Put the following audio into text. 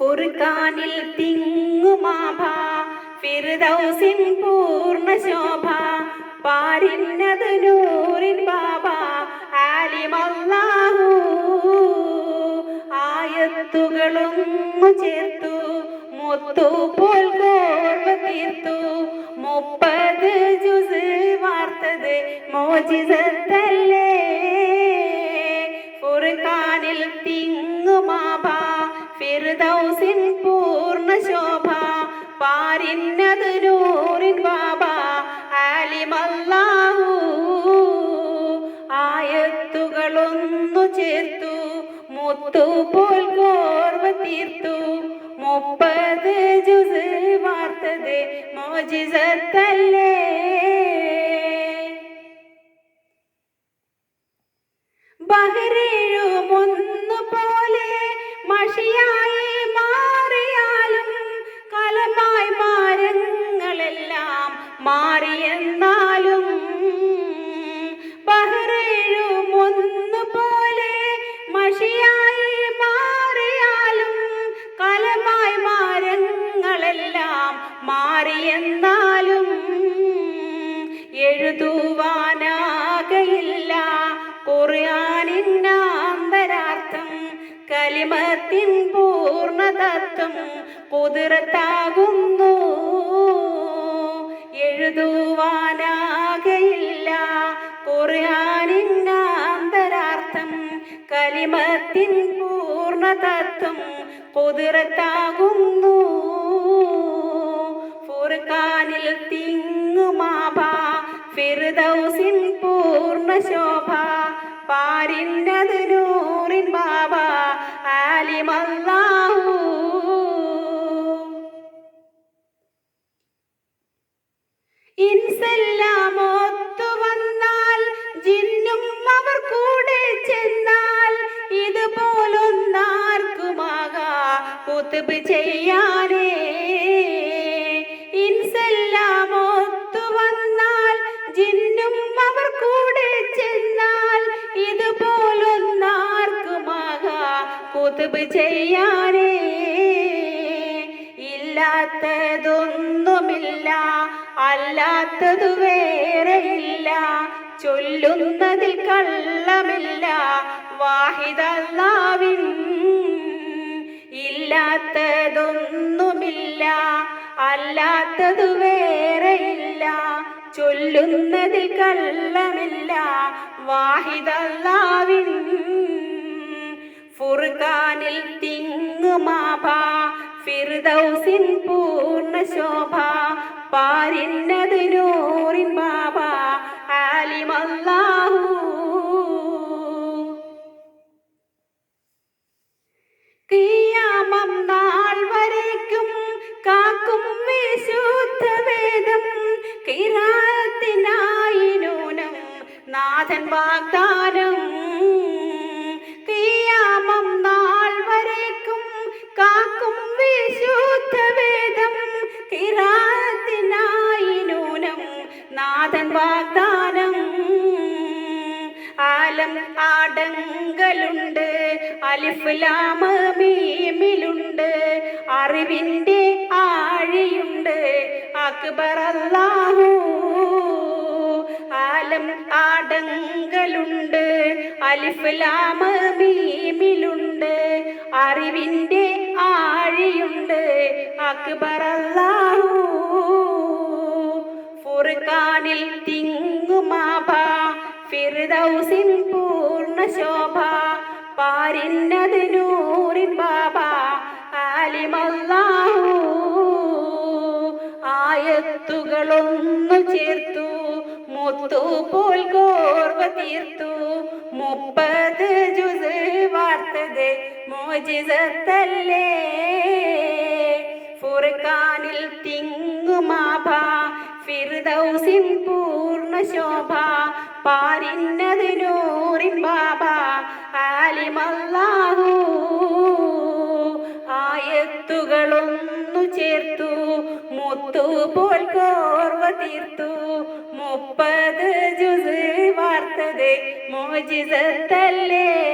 ഫുർഖാനിൽ തിങ്ങുമാഭ ഫിർദൗസിൻ പൂർണ ശോഭ പാരിന്നത് നൂറിൻ ബാബ ആലിമല്ലാഹു ആയത്തുകളൊന്നു ചേർത്തു മുത്തു പോൽ കോർവ തീർത്തു മുപ്പത് ജുസ് വാർത്തത് മോചിതത്തല്ലേ? ഫുർഖാനിൽ തിങ്ങുമാഭ ഫിർദൗസിൻ പൂർണ ശോഭ പാരിന്നത് നൂറിൻ ബാബ ആലിമല്ലാഹു. ആയത്തുകളൊന്നു ചേർത്തു മുത്തു പോൽ കോർവ തീർത്തു. മുപ്പത് ജുസ് വാർത്തത് മോചിതത്തല്ലേ ബഹരേഴുമൊന്നു പോലെ മഷിയായി മാറിയാലും കലമായി മാരങ്ങളെല്ലാം മാറിയെന്നാലും ബഹരേഴുമൊന്നു പോലെ മഷിയായി മാറിയാലും കലമായി മാരങ്ങളെല്ലാം മാറിയെന്നാലും എഴുതുവാനാകയില്ല ഖുർആാനിന്നാന്തരാർത്ഥം കലിമത്തിൻ പൂർണതത്വം കുതിരത്താകുന്നു. എഴുതുവാനാകയില്ല അന്തരാർത്ഥം കലിമത്തിൻ പൂർണതത്വം കുതിരത്താകുന്നു. ഫുർഖാനിൽ തിങ്ങുമാഭ ഫിർദൗസിൻ പൂർണ ശോഭ പാരിന്റെ നൂറിൻ ബാബ ആലിമല്ലാഹു ഇൻസെല്ലാം ഒത്തു വന്നാൽ ജിന്നും അവർ കൂടെ ചെന്നാൽ ഇതുപോലൊന്നാർക്കുമാകാ കുത്തുബ് ചെയ്യാനേ കുത്തുബ് ചെയ്യാനേ. ഇല്ലാത്തതൊന്നുമില്ല അല്ലാത്തതു വേറെയില്ല. ചൊല്ലുന്നതിൽ കള്ളമില്ല വാഹിദല്ലാവിൻ. ഇല്ലാത്തതൊന്നുമില്ല അല്ലാത്തതു വേറെയില്ല. ചൊല്ലുന്നതിൽ കള്ളമില്ല വാഹിദല്ലാവിൻ. ഫുർഖാനിൽ തിങ്ങുമാഭ ഫിർദൗസിൻ പൂർണ ശോഭ പാരിന്നത് നൂറിൻ ബാബ ആലിമല്ലാഹു. കിയാമം നാൾ വരയ്ക്കും കാക്കും വിശുദ്ധ വേദം കിരാത്തിനായി നൂനം നാഥൻ വാഗ്ദാനം നാഥൻ വാഗ്ദാനം. ആലം ആടങ്കലുണ്ട്. അലിഫ്ലാമ മീമിലുണ്ട്. അറിവിന്റെ ആഴിയുണ്ട്. അക്ബർ അല്ലാഹു. ആലം ആടങ്കലുണ്ട്. അലിഫ്ലാമ മീമിലുണ്ട്. അറിവിന്റെ ആഴിയുണ്ട്. അക്ബർ അല്ലാഹു. ഫുർഖാനിൽ തിങ്ങുമാഭ. ഫിർദൗസിൻ പൂർണ ശോഭ പാരിന്നത് നൂറിൻ ബാബ ആലിമല്ലാഹു. ആയത്തുകളൊന്നു ചേർത്തു. മുത്തു പോൽ കോർവ തീർത്തു. മുപ്പത് ജുസ് വാർത്തത് മോചിതത്തല്ലേ ഫുർഖാനിൽ തിങ്ങുമാഭ ഫിർദൗസിൻ പൂർണ ശോഭ പാരിന്നത് നൂറിൻ ബാബ ആലിമല്ലാഹു. ആയത്തുകളൊന്നു ചേർത്തു മുത്തു പോൽ കോർവ തീർത്തു. മുപ്പത് ജുസ് വാർത്തത് മോചിതത്തല്ലേ